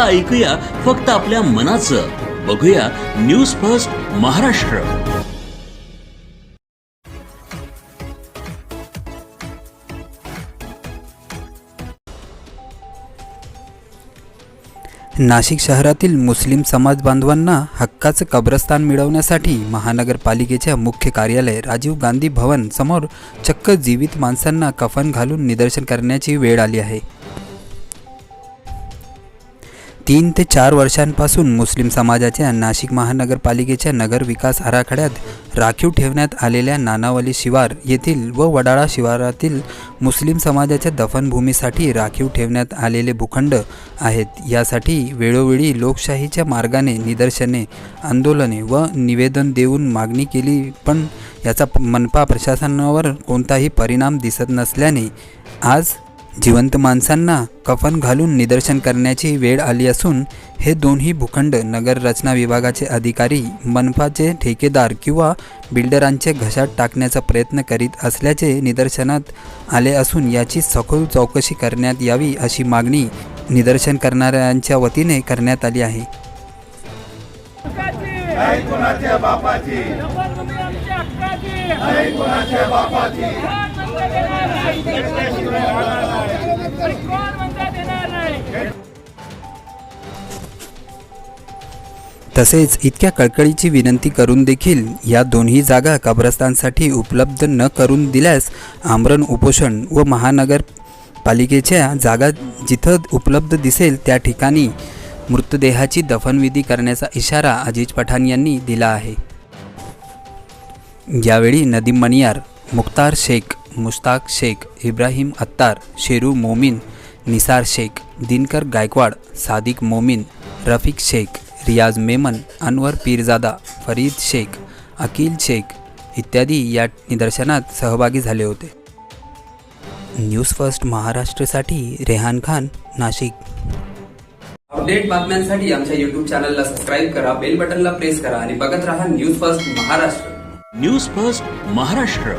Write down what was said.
आता ऐकूया फक्त आपल्या मनाचं. बघूया न्यूज फर्स्ट महाराष्ट्र. नाशिक शहरातील मुस्लिम समाज बांधवांना हक्काचं कब्रस्तान मिळवण्यासाठी महानगरपालिकेच्या मुख्य कार्यालय राजीव गांधी भवन समोर चक्क जीवित माणसांना कफन घालून निदर्शन करण्याची वेळ आली आहे. तीन ते चार वर्षांपासून मुस्लिम समाजाच्या नाशिक महानगरपालिकेच्या नगर विकास आराखड्यात राखीव ठेवण्यात आलेल्या नानावली शिवार येथील व वडाळा शिवारातील मुस्लिम समाजाच्या दफनभूमीसाठी राखीव ठेवण्यात आलेले भूखंड आहेत. यासाठी वेळोवेळी लोकशाहीच्या मार्गाने निदर्शने आंदोलने व निवेदन देऊन मागणी केली पण याचा मनपा प्रशासनावर कोणताही परिणाम दिसत नसल्याने आज जिवंत माणसांना कफन घालून निदर्शन करण्याची वेळ आली असून हे दोन्ही भूखंड नगर रचना विभागाचे अधिकारी मनपाचे ठेकेदार किंवा बिल्डरांचे घशात टाकण्याचा प्रयत्न करीत असल्याचे निदर्शनात आले असून याची सखोल चौकशी करण्यात यावी अशी मागणी निदर्शन करणाऱ्यांच्या वतीने करण्यात आली आहे. बापाची. तसेच इतक्या कळकळीची विनंती करून देखील या दोन्ही जागा कब्रस्तानसाठी उपलब्ध न करून दिल्यास आमरण उपोषण व महानगरपालिकेच्या जागा जिथं उपलब्ध दिसेल त्या ठिकाणी मृतदेहाची दफनविधी करण्याचा इशारा अजिज पठाण यांनी दिला आहे. यावेळी नदीम मनियार मुख्तार शेख मुश्ताक शेख इब्राहिम अत्तार शेरू मोमीन निसार शेख दिनकर गायकवाड सादिक मोमीन रफिक शेख रियाज मेमन अनवर पीरजादा फरीद शेख अकील शेख इत्यादी या निदर्शनात सहभागी झाले होते. न्यूज फर्स्ट महाराष्ट्रसाठी रेहान खान नाशिक. अपडेट बातम्यांसाठी आमच्या युट्यूब चॅनलला सबस्क्राईब करा बेल बटनला प्रेस करा आणि बघत राहा news first Maharashtra. News first Maharashtra.